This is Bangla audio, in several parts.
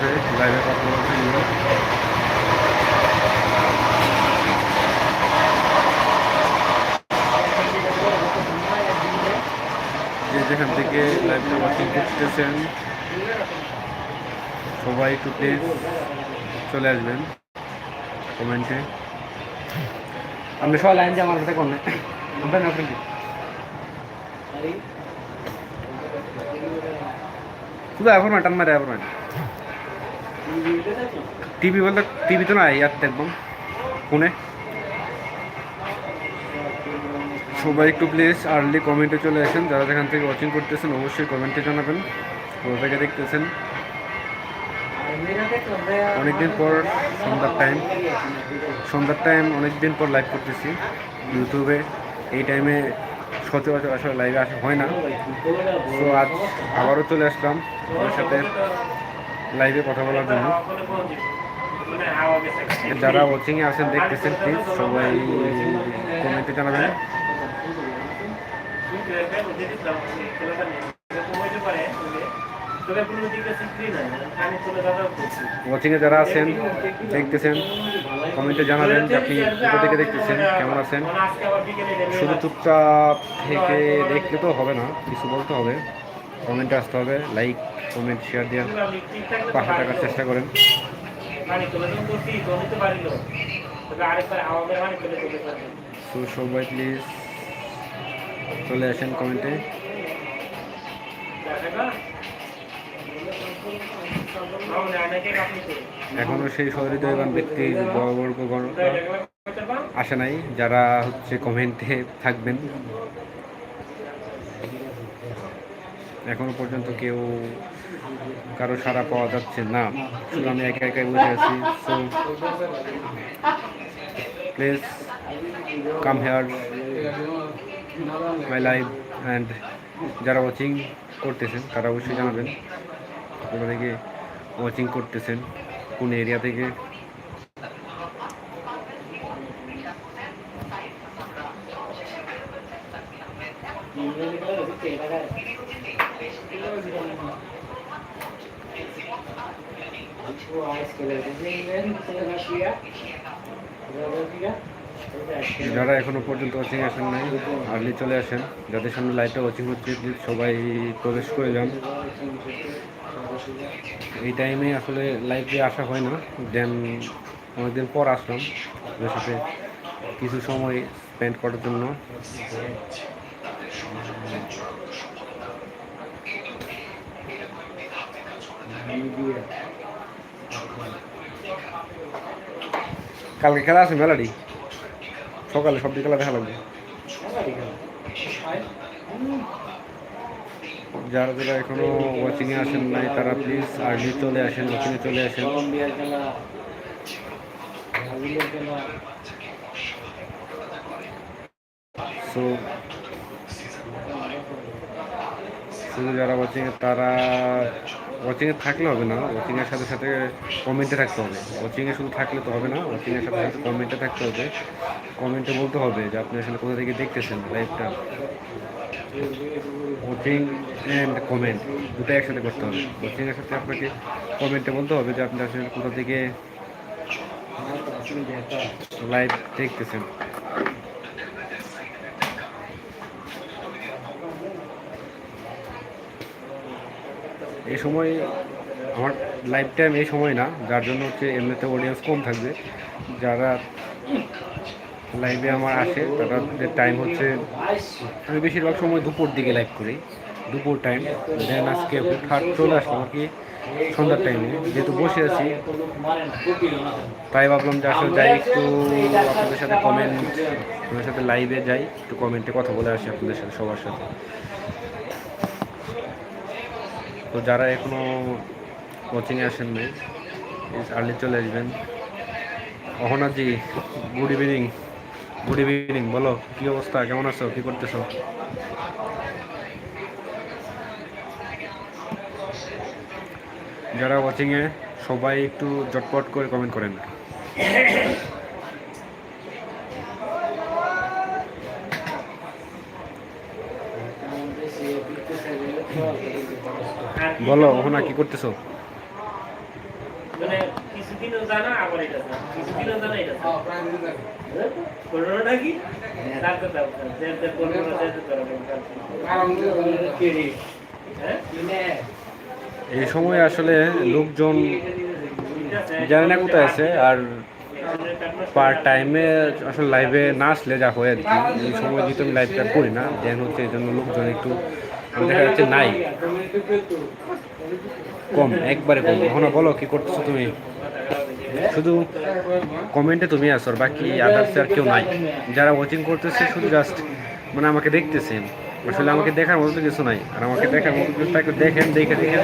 সাথে লাইভে কথা যে যেখান থেকে লাইভটা ওয়াচিং করতেছেন, সবাই একটু প্লিজ চলে আসবেন কমেন্টে আপনি সবাই লাইন দিয়ে আমার সাথে করলেন আপনার আপনি কি শুধু এখন টান মারে এখন টিভি বলতে টিভি তো নাই আর দেখবাম ফোনে। সবাই একটু প্লিজ আর্লি কমেন্টে চলে আসেন, যারা যেখান থেকে ওয়াচিং করতেছেন অবশ্যই কমেন্টে জানাবেন কোথা থেকে দেখতেছেন। অনেকদিন পর সন্ধ্যার টাইম সন্ধ্যার টাইম অনেকদিন পর লাইভ করতেছি। ইউটিউবে এই টাইমে সচরাচর আসলে লাইভে আসা হয় না। তো আজ আবারও চলে আসলাম ওর সাথে লাইভে কথা বলার জন্য। যারা ওয়াচিংয়ে আছেন, দেখতেছেন প্লিজ সবাই কমেন্টে জানাবেন। ওয়াচিংয়ে যারা আছেন, দেখতেছেন কমেন্টে জানাবেন যে আপনি কোথা থেকে দেখতেছেন, কেমন আছেন? শুধু চুপচাপ থেকে দেখলে তো হবে না, কিছু বলতে হবে। কমেন্টে আসতে হবে লাইক কমেন্ট শেয়ার দিয়ে পাশে থাকার চেষ্টা করেন। তো সবাই প্লিজ চলে আসেন কমেন্টে এখনও সেই সহৃদয়বান ব্যক্তি বর্গ আসে নাই, যারা হচ্ছে কমেন্টে থাকবেন। এখনও পর্যন্ত কেউ কারও সাড়া পাওয়া যাচ্ছে না। শুধু আমি একা একাই বসে আছি। So please come here my life and যারা ওয়াচিং করতেছেন, তারা অবশ্যই জানাবেন। কোথা থেকে ওয়াচিং করতেছেন, কোন এরিয়া থেকে যারা এখনও পর্যন্ত ওয়াচিং আসেন নাই আর্লি চলে আসেন, যাদের সামনে লাইভটা ওয়াচিং হচ্ছে সবাই প্রবেশ করে যান। এই টাইমে আসলে লাইভে আসা হয় না দেন অনেকদিন পর আসলাম সাথে কিছু সময় স্পেন্ড করার জন্য। কালকে খেলা আছে মেলাডি সকালে সব খেলা দেখা লাগবে। যারা যারা এখনও ওয়াচিংয়ে আসেন নাই, তারা প্লিজ আর্লি চলে আসেন ওয়াচিংয়ে চলে আসেন। সো যারা ওয়াচিংয়ে তারা ওয়াচিংয়ে থাকলে হবে না ওয়াচিংয়ের সাথে সাথে কমেন্টে থাকতে হবে। ওয়াচিংয়ে শুধু থাকলে তো হবে না ওয়াচিংয়ের সাথে সাথে কমেন্টে থাকতে হবে। কমেন্টে বলতে হবে যে আপনি আসলে কোথা থেকে দেখতেছেন লাইভটা ওয়াচিং অ্যান্ড কমেন্ট দুটো একসাথে করতে হবে। ওয়াচিংয়ের সাথে আপনাকে কমেন্টে বলতে হবে যে আপনি আসলে কোথা থেকে লাইভ দেখতেছেন। এই সময় আমার লাইফ টাইম এই সময় না, যার জন্য হচ্ছে এমনিতে অডিয়েন্স কম থাকবে। যারা লাইভে আমার আসে তাদের টাইম হচ্ছে, আমি বেশিরভাগ সময় দুপুর দিকে লাইভ করি, দুপুর টাইম দেন আজকে হুটহাট চলে আসলাম আর কি সন্ধ্যার টাইমে যেহেতু বসে আছি, তাই ভাবলাম যে আসলে যাই, একটু আপনাদের সাথে কমেন্ট আপনাদের সাথে লাইভে যাই, একটু কমেন্টে কথা বলে আসি আপনাদের সাথে, সবার সাথে। তো যারা এখনও কোচিংয়ে আসেন নাই আর্লি চলে আসবেন। অহনাজি গুড ইভিনিং গুড ইভিনিং বলো, কি অবস্থা, কেমন আছো, কি করতেছো? যারা ওয়াচিংয়ে সবাই একটু জটপট করে কমেন্ট করেন। বলো ওহনা কি করতেছো? কিছুদিনও জানা আবার এটা কিছুদিনও জানা এটা ঘটনাটা কি? তার কথা যে যে ঘটনা যে যে ধরা এই সময় আসলে লোকজন জানে না কোথায় আছে আর পার টাইমে আসলে লাইভে না আসলে যা হয় আর কি। এই সময় যেহেতু আমি লাইভটা করি না দেন হচ্ছে এই জন্য লোকজন একটু দেখা যাচ্ছে নাই। কম, একবারে কম। এখন বলো, কি করতেছো তুমি? শুধু কমেন্টে তুমি আসো বাকি আদার্স আর কেউ নাই। যারা ওয়াচিং করতেছে শুধু জাস্ট মানে আমাকে দেখতেছে। আসলে আমাকে দেখার মতো তো কিছু নাই। আর আমাকে দেখার মতো কিছু থাকলে দেখেন, দেখে দেখে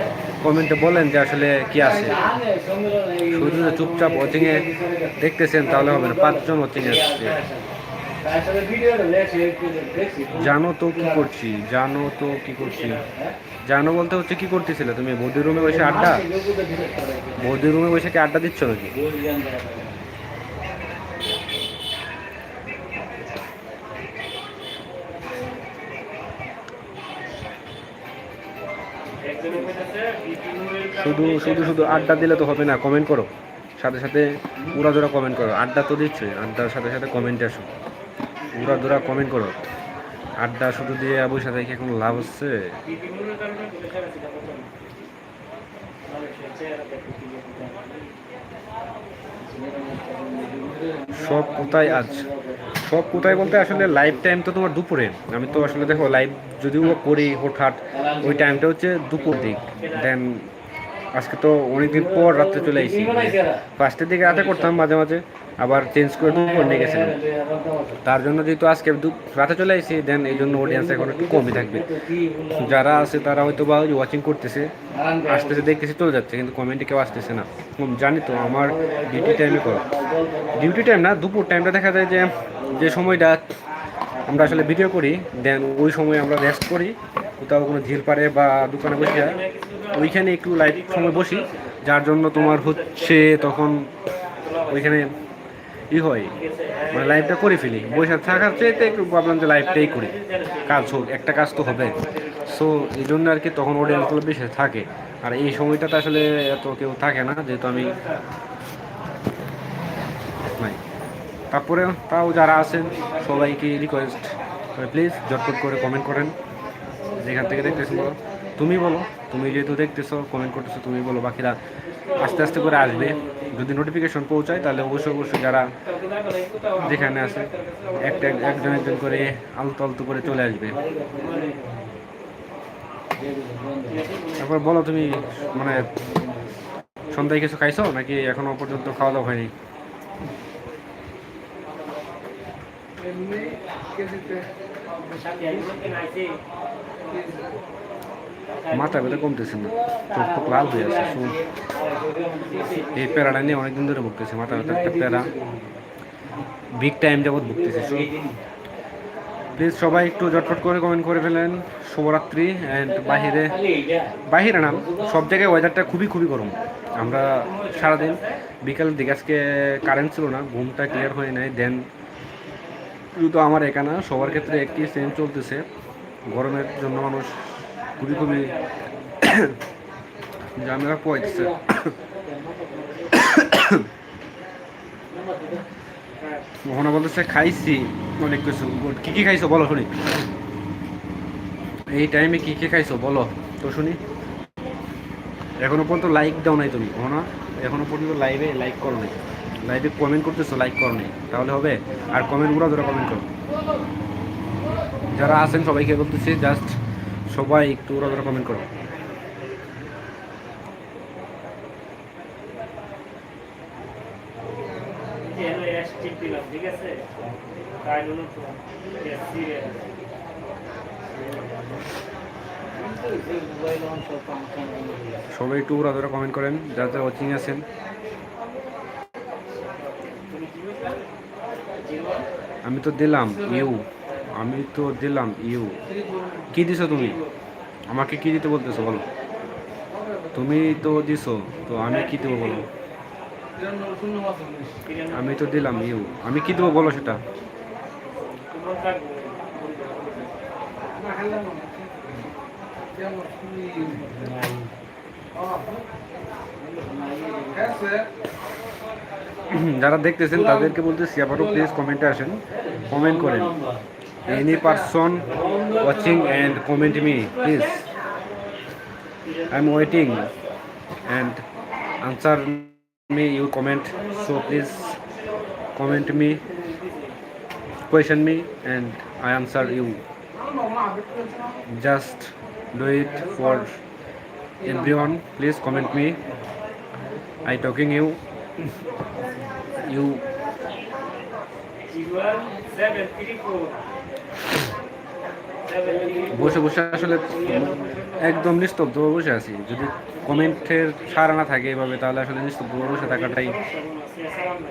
কমেন্টে বলেন যে আসলে কি আছে। শুধু চুপচাপ ওয়াচিংয়ে দেখতেছেন, তাহলে হবে না। পাঁচজন ওয়াচিংয়ে আসছে। জানো তো কি করছি, জানো তো কি করছি। জানো বলতে হচ্ছে কি করতেছিলে তুমি? বৌদি রুমে বসে আড্ডা? বৌদি রুমে বসে কি আড্ডা দিচ্ছ নাকি? শুধু শুধু শুধু আড্ডা দিলে তো হবে না কমেন্ট করো। সাথে সাথে উড়া ধরা কমেন্ট করো। আড্ডা তো দিচ্ছে আড্ডার সাথে সাথে কমেন্টে আসো উড়া ধরা কমেন্ট করো। আড্ডা শুধু দিয়ে আবুর সাথে কি এখন লাভ হচ্ছে? সব কোথায় আজ? সব কোথায় বলতে আসলে লাইভ টাইম তো তোমার দুপুরে। আমি তো আসলে দেখো লাইভ যদিও করি হঠাৎ, ওই টাইমটা হচ্ছে দুপুর দিক। দেন আজকে তো অনেকদিন পর রাত্রে চলে আসি ফার্স্টের দিকে রাতে করতাম মাঝে মাঝে। আবার চেঞ্জ করে দুপুর নিয়ে গেছিলাম। তার জন্য যেহেতু আজকে দু- রাতে চলে আসি দেন এই জন্য অডিয়েন্স এখন একটু কমই থাকবে। যারা আছে তারা হয়তো বা ওয়াচিং করতেছে আসতেছে দেখতেছে চলে যাচ্ছে কিন্তু কমেন্টে কেউ আসতেছে না। জানি তো আমার ডিউটি টাইমে করো ডিউটি টাইম না দুপুর টাইমটা দেখা যায় যে যে সময়টা আমরা আসলে ভিডিও করি দেন ওই সময় আমরা রেস্ট করি কোথাও কোনো ঝিল পাড়ে বা দোকানে বসে ওইখানে একটু লাইট সময় বসি যার জন্য তোমার হচ্ছে তখন ওইখানে ই হয়। মানে লাইভটা করে ফেলি। বসে থাকার চাইতে একটু ভাবলাম যে লাইভটাই করি। কাজ হোক, একটা কাজ তো হবে। সো এই জন্য আর কি তখন অডিয়েন্সগুলো বেশি থাকে। আর এই সময়টাতে আসলে এত কেউ থাকে না, যেহেতু আমি তারপরে তাও যারা আছেন, সবাইকে রিকোয়েস্ট প্লিজ জটপট করে কমেন্ট করেন। যেখান থেকে দেখতেছো বলো। তুমি বলো। তুমি যেহেতু দেখতেছো কমেন্ট করতেছো, তুমি বলো। বাকিরা আস্তে আস্তে করে আসবে। যদি নোটিফিকেশন পৌঁছায়, তাহলে অবশ্যই অবশ্যই যারা যেখানে আছে, একটা, একজন একজন করে আলতু আলতু করে চলে আসবে। তারপর বলো তুমি মানে সন্ধ্যায় কিছু খাইছো, নাকি এখনও পর্যন্ত খাওয়া দাওয়া হয়নি? মাথা ব্যথা কমতেছে না। চোখ টোক লাল হয়ে আছে, শুন। এই প্যারাটা নিয়ে অনেকদিন ধরে ভুগতেছে, মাথা ব্যথা একটা প্যারা। বিগ টাইম যাবৎ ভুগতেছে সো প্লিজ সবাই একটু জটফট করে কমেন্ট করে ফেলেন। শুভরাত্রি অ্যান্ড বাহিরে বাহিরে না, সব জায়গায় ওয়েদারটা খুবই খুবই গরম। আমরা সারাদিন বিকালের দিকে, আজকে কারেন্ট ছিল না, ঘুমটা ক্লিয়ার হয়ে নাই। দেন শুধু আমার একা না, সবার ক্ষেত্রে একটি সেম চলতেছে। গরমের জন্য মানুষ খুবই খুবই ঝামেলা পোয়াইতেছে মোহনা বলতেছে খাইছি। অনেক কিছু। Good. কি কি খাইছো বলো শুনি। এই টাইমে কি কি খাইছো বলো। তো শুনি। এখনও পর্যন্ত লাইক দাও নাই তুমি। মোহনা, এখনও পর্যন্ত লাইভে লাইক করো নাই। লাইভে কমেন্ট করতেছো লাইক করো নাই। তাহলে হবে। আর কমেন্ট ধরে কমেন্ট করো। যারা আছেন সবাইকে বলতেছি জাস্ট সবাই একটু ধরে কমেন্ট করো। সবাই একটু ধরে কমেন্ট করেন, যারা যারা ওয়াচিং আছেন। আমি তো দিলাম, ইউ। আমি তো দিলাম ইউ। কি দিছো তুমি? আমাকে কি দিতে বলতেছো বলো। তুমি তো দিছো, তো আমি কি দেবো বলো। আমি তো দিলাম ইউ। আমি কি দেবো বলো সেটা। যারা দেখতেছেন তাদেরকে বলতেছি আবারও প্লিজ কমেন্টে আসেন। কমেন্ট করেন। any person watching and comment me please. I'm waiting and answer me you comment. So please comment me question me and i answer you. Just do it for everyone. Please comment me. I talking you. You. বসে বসে আসলে একদম নিস্তব্ধ বসে আছি। যদি কমেন্টের সারা না থাকে এভাবে তাহলে আসলে নিস্তব্ধ বসে থাকাটাই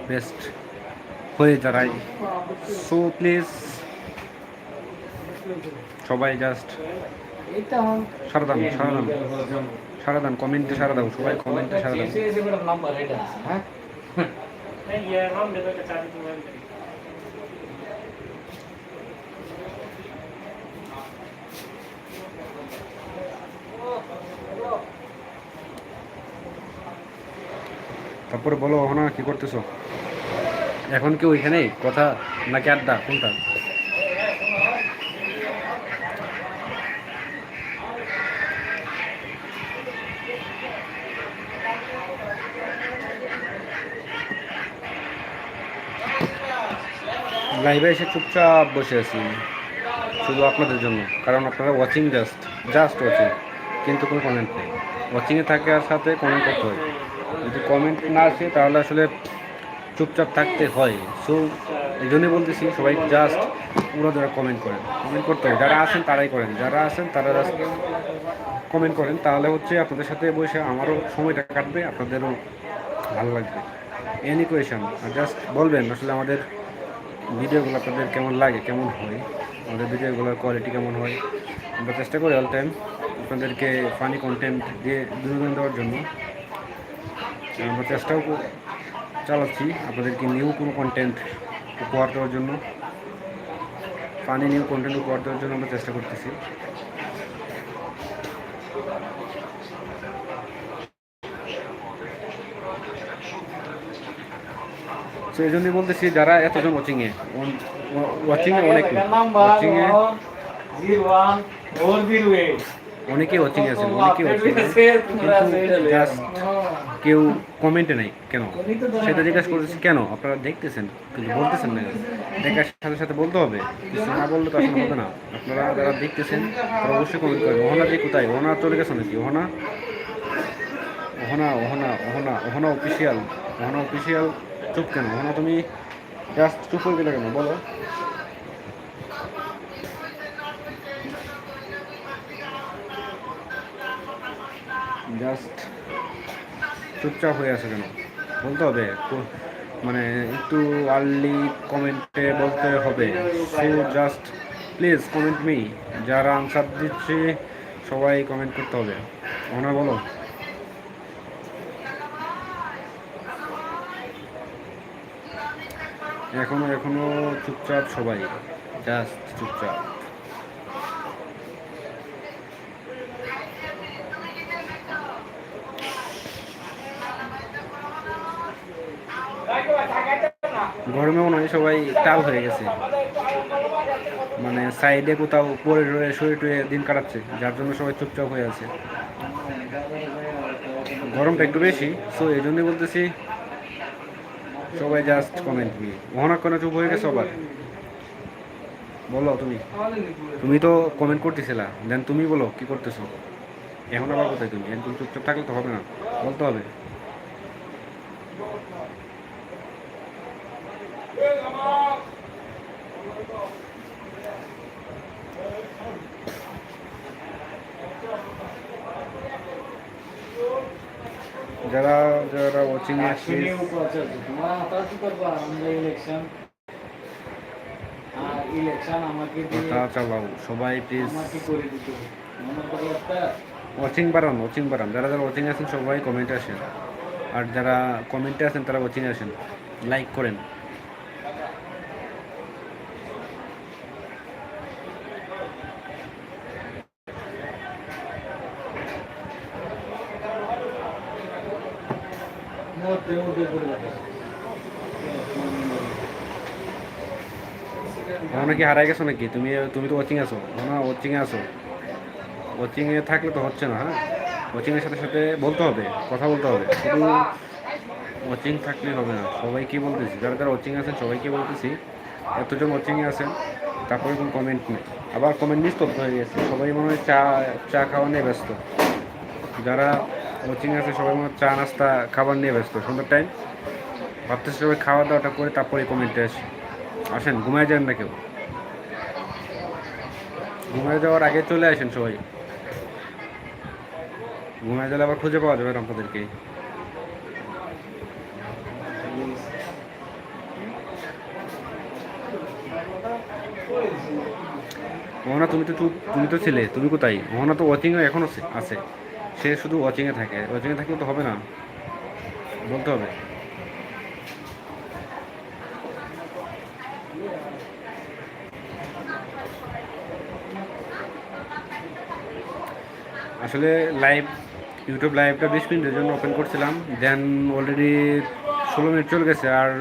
বেস্ট হয়ে দাঁড়ায়। সো প্লিজ সবাই জাস্ট সারা দাম সারা দাম সারা দাম কমেন্টে সারা দাও সবাই কমেন্টে সারা দাও। হ্যাঁ। তারপরে বলো, ওখানে কি করতেছো? এখন কি ওইখানে? কথা নাকি আড্ডা? কোনটা? লাইভে এসে চুপচাপ বসে আছি, শুধু আপনাদের জন্য, কারণ আপনারা ওয়াচিং জাস্ট জাস্ট ওয়াচিং কিন্তু কোনো কমেন্ট নেই। ওয়াচিংয়ে থাকে আর সাথে কমেন্ট করতে হয়। যদি কমেন্ট না আসে, তাহলে আসলে চুপচাপ থাকতে হয়। সো এই জন্যই বলতেছি, সবাই জাস্ট পুরো যারা কমেন্ট করেন কমেন্ট করতে হয় যারা আসেন তারাই করেন। যারা আসেন তারা জাস্ট কমেন্ট করেন। তাহলে হচ্ছে আপনাদের সাথে বসে আমারও সময়টা কাটবে, আপনাদেরও ভালো লাগবে। এনি কোয়েশন জাস্ট বলবেন, আসলে আমাদের ভিডিওগুলো আপনাদের কেমন লাগে, কেমন হয়? আমাদের ভিডিওগুলোর কোয়ালিটি কেমন হয়? আমরা চেষ্টা করি অল টাইম আপনাদেরকে ফানি কন্টেন্ট দিয়ে বিনোদন দেওয়ার জন্য। আমরা চেষ্টাও কর- চালাচ্ছি আপনাদেরকে নিউ কোনো কন্টেন্ট উপহার দেওয়ার জন্য। ফানি নিউ কন্টেন্ট উপহার দেওয়ার জন্য আমরা চেষ্টা করতেছি। তো এই জন্যই বলতেছি যারা এতজন ওয়াচিংয়ে ওয়াচিংয়ে অনেক ওয়াচিংয়ে অনেকেই ওয়াচিং আছেন অনেকেই ওয়াচিং কিন্তু জাস্ট কেউ কমেন্টে নাই কেন? সেটা জিজ্ঞাসা করতেছি কেন? আপনারা দেখতেছেন? কিন্তু বলতেছেন না? দেখার সাথে সাথে বলতে হবে। কিছু না বললে তো আসলে হবে না। আপনারা যারা দেখতেছেন তারা অবশ্যই কমেন্ট করেন ওহনা যে কোথায়? ওহনা চলে গেছে নাকি? ওহনা? ওহনা ওহনা ওহনা ওহনা অফিসিয়াল ওহনা অফিসিয়াল চুপ কেন? ওহনা তুমি জাস্ট চুপ হয়ে গেলে কেন? বলো। জাস্ট চুপচাপ হয়ে আছে কেন? বলতে হবে মানে একটু আর্লি কমেন্টে বলতে হবে। So just please comment me যারা আনসার দিচ্ছে, সবাই কমেন্ট করতে হবে। ওনা বলো। এখনও এখনও চুপচাপ সবাই। জাস্ট চুপচাপ। গরমে মনে হয় সবাই টাল হয়ে গেছে। মানে সাইডে কোথাও পরে রয়ে, শুয়ে টুয়ে দিন কাটাচ্ছে, যার জন্য সবাই চুপচাপ হয়ে আছে। গরমটা একটু বেশি সো এই জন্যই বলতেছি, সবাই জাস্ট কমেন্ট মি মোহনা কোনো চুপ হয়ে গেছে আবার? বলো তুমি। তুমি তো কমেন্ট করতেছিলা দেন তুমি বলো, কি করতেছো? এখন আবার কোথায় তুমি? একদম চুপচাপ থাকলে তো হবে না, বলতে হবে। যারা যারা ওয়াচিং এ ইলেকশন আমাকে দিয়ে চালাও সবাই প্লিজ আমাকে করে দিতে মনে করি একটা ওয়াচিং বাড়ান ওয়াচিং বাড়ান। যারা যারা ওয়াচিং আছেন সবাই কমেন্টে আসেন। আর যারা কমেন্টে আছেন তারা ওয়াচিং আসেন। লাইক করেন। কি হারাই গেছো নাকি? তুমি তুমি তো ওয়াচিং আছো। না ওয়াচিংয়ে আছো। ওয়াচিংয়ে থাকলে তো হচ্ছে না হ্যাঁ? ওয়াচিংয়ের সাথে সাথে বলতে হবে, কথা বলতে হবে। শুধু ওয়াচিং থাকলে হবে না। সবাই কি বলতেছি, যারা যারা ওয়াচিং আছেন, সবাইকে বলতেছি, এতজন ওয়াচিংয়ে আছেন, তারপরে কোনো কমেন্ট নেই। আবার কমেন্ট নিস্তব্ধ হয়ে গেছে। সবাই মনে হয় চা চা খাওয়া নিয়ে ব্যস্ত। যারা কোচিং আছে, সবাই মনে হয় চা, নাস্তা খাবার নিয়ে ব্যস্ত। সন্ধ্যার টাইম ভাবতেছে সবাই খাওয়া দাওয়াটা করে তারপরে কমেন্টে আসে। আসেন, ঘুমায় যান না কেউ। ঘুমায় যাওয়ার আগে চলে আসেন সবাই। ঘুমায় গেলে আবার খুঁজে পাওয়া যাবে আপনাদেরকে মোহনা, তুমি তো তুমি তো ছিলে, তুমি কোথায়? মোহনা তো ওয়াচিংয়ে এখনও আছে। সে শুধু ওয়াচিংয়ে থাকে। ওয়াচিংয়ে থাকলে তো হবে না। বলতে হবে। আসলে লাইভ ইউটিউব লাইভটা বিশ মিনিটের জন্য ওপেন করছিলাম। দেন অলরেডি ষোলো মিনিট চলে গেছে আর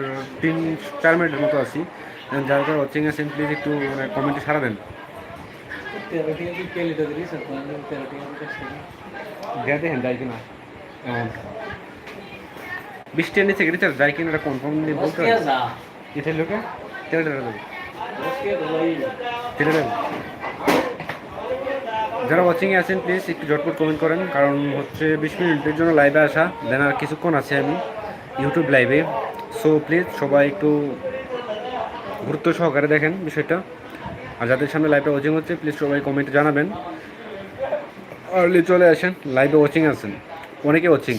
তিন চার মিনিটের মতো আছি। যারা যারা ওয়াচিং আছেন প্লিজ একটু মানে কমেন্টে সারা দেন। দেখেন যায় কিনা। বিশ টেন নিচে রিচার্জ যায় কিনা এটা কনফার্ম বলতে হবে এটা লোকে? তেরো টাকা দেবে তেরো টাকা যারা ওয়াচিংয়ে আছেন প্লিজ একটু ঝটপট কমেন্ট করেন, কারণ হচ্ছে বিশ মিনিটের জন্য লাইভে আসা দেন আর কিছুক্ষণ আছে আমি ইউটিউব লাইভে সো প্লিজ সবাই একটু গুরুত্ব সহকারে দেখেন বিষয়টা। আর যাদের সামনে লাইভে ওয়াচিং হচ্ছে প্লিজ সবাই কমেন্টে জানাবেন। আর্লি চলে আসেন লাইভে ওয়াচিং আছেন। অনেকে ওয়াচিং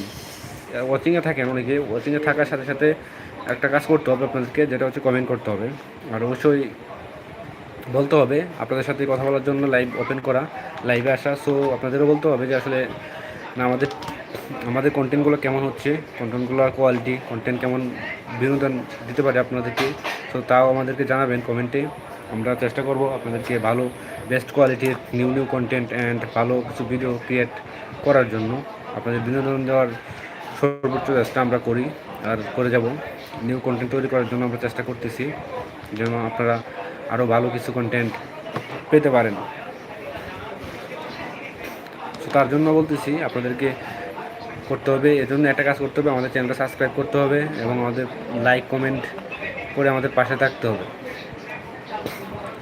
ওয়াচিংয়ে থাকেন অনেকে। ওয়াচিংয়ে থাকার সাথে সাথে একটা কাজ করতে হবে আপনাদেরকে, যেটা হচ্ছে কমেন্ট করতে হবে। আর অবশ্যই বলতে হবে, আপনাদের সাথে কথা বলার জন্য লাইভ ওপেন করা লাইভে আসা। সো আপনাদেরও বলতে হবে যে আসলে না, আমাদের আমাদের কন্টেন্টগুলো কেমন হচ্ছে কন্টেন্টগুলোর কোয়ালিটি কন্টেন্ট কেমন বিনোদন দিতে পারে আপনাদেরকে। তো তাও আমাদেরকে জানাবেন কমেন্টে আমরা চেষ্টা করব আপনাদেরকে ভালো বেস্ট কোয়ালিটির নিউ নিউ কন্টেন্ট অ্যান্ড ভালো কিছু ভিডিও ক্রিয়েট করার জন্য। আপনাদের বিনোদন দেওয়ার সর্বোচ্চ চেষ্টা আমরা করি, আর করে যাব। নিউ কন্টেন্ট তৈরি করার জন্য আমরা চেষ্টা করতেছি। যেন আপনারা আরও ভালো কিছু কন্টেন্ট পেতে পারেন। তো তার জন্য বলতেছি, আপনাদেরকে করতে হবে এর জন্য একটা কাজ করতে হবে, আমাদের চ্যানেলটা সাবস্ক্রাইব করতে হবে এবং আমাদের লাইক কমেন্ট করে আমাদের পাশে থাকতে হবে।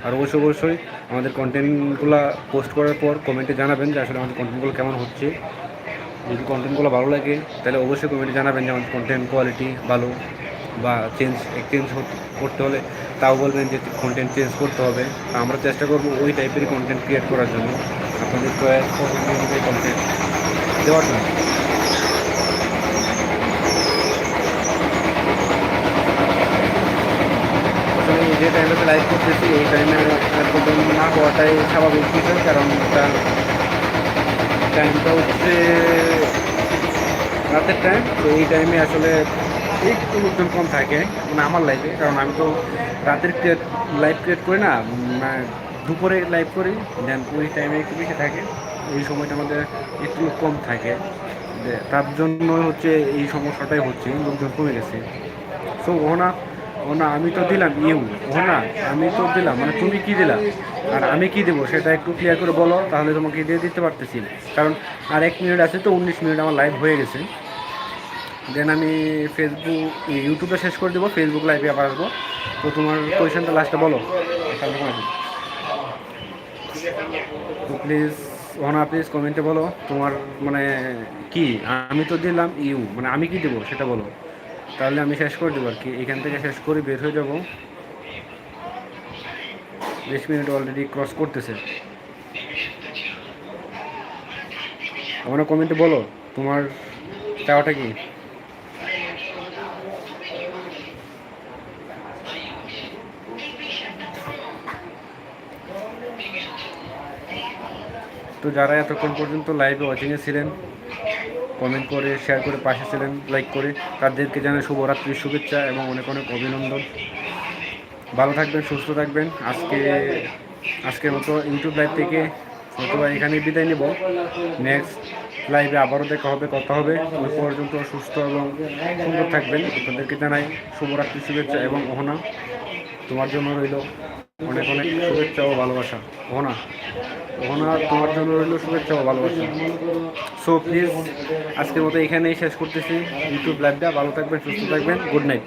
আর অবশ্যই অবশ্যই আমাদের কন্টেন্টগুলো পোস্ট করার পর কমেন্টে জানাবেন যে আসলে আমাদের কন্টেন্টগুলো কেমন হচ্ছে। যদি কন্টেন্টগুলো ভালো লাগে, তাহলে অবশ্যই কমেন্টে জানাবেন যে আমাদের কন্টেন্ট কোয়ালিটি ভালো। বা চেঞ্জ চেঞ্জ করতে হলে তাও বলবেন যে কন্টেন্ট চেঞ্জ করতে হবে। আমরা চেষ্টা করব ওই টাইপেরই কন্টেন্ট ক্রিয়েট করার জন্য। আপনাদের চয়েস পছন্দ কন্টেন্ট দেওয়ার জন্য। যে টাইমটাতে লাইভ করতেছি, এই টাইমে না হওয়াটাই স্বাভাবিক বিষয়, কারণ তার টাইমটা হচ্ছে রাতের টাইম তো এই টাইমে আসলে একটু লোকজন কম থাকে মানে আমার লাইফে কারণ আমি তো রাতের ক্রিয়েট লাইভ ক্রিয়েট করি না মানে দুপুরে লাইভ করি দেন ওই টাইমে একটু বেশি থাকে, ওই সময়টা আমাদের একটু কম থাকে। তার জন্য হচ্ছে এই সমস্যাটাই হচ্ছে, লোকজন কমে গেছে। সো ওনা ওনা আমি তো দিলাম ইউ ওনা আমি তো দিলাম মানে তুমি কি দিলা? আর আমি কি দেবো, সেটা একটু ক্লিয়ার করে বলো, তাহলে তোমাকে দিয়ে দিতে পারতেছি। কারণ আর এক মিনিট আছে তো, উনিশ মিনিট আমার লাইভ হয়ে গেছে। দেন আমি ফেসবুক ইউটিউবে শেষ করে দেবো ফেসবুক লাইভে আবার আসব। তো তোমার কোয়েশনটা লাস্টে বলো। তো প্লিজ ওনা প্লিজ কমেন্টে বলো, তোমার মানে কি? আমি তো দিলাম ইউ মানে আমি কি দেবো সেটা বলো। তাহলে আমি শেষ করে দেবো আর কি। এখান থেকে শেষ করে বের হয়ে যাব। বিশ মিনিট অলরেডি ক্রস করতেছে। আমরা কমেন্টে বলো, তোমার চাওয়াটা কি? তো যারা এতক্ষণ পর্যন্ত লাইভে ওয়াচিংয়ে ছিলেন কমেন্ট করে শেয়ার করে পাশে ছিলেন লাইক করে, তাদেরকে জানাই শুভরাত্রির শুভেচ্ছা এবং অনেক অনেক অভিনন্দন। ভালো থাকবেন, সুস্থ থাকবেন। আজকে, আজকের মতো ইউটিউব লাইভ থেকে অথবা এখানে বিদায় নেব। নেক্সট লাইভে আবারও দেখা হবে, কথা হবে। ওই পর্যন্ত সুস্থ এবং সুন্দর থাকবেন। আপনাদেরকে জানাই শুভরাত্রি শুভেচ্ছা এবং ওহনা তোমার জন্য রইল অনেক অনেক শুভেচ্ছা ও ভালোবাসা। ওহনা ওহনা, তোমার জন্য রইল শুভেচ্ছা ও ভালোবাসা। সো প্লিজ আজকের মতো এখানেই শেষ করতেছি। ইউটিউব লাইভটা ভালো থাকবেন, সুস্থ থাকবেন। Good night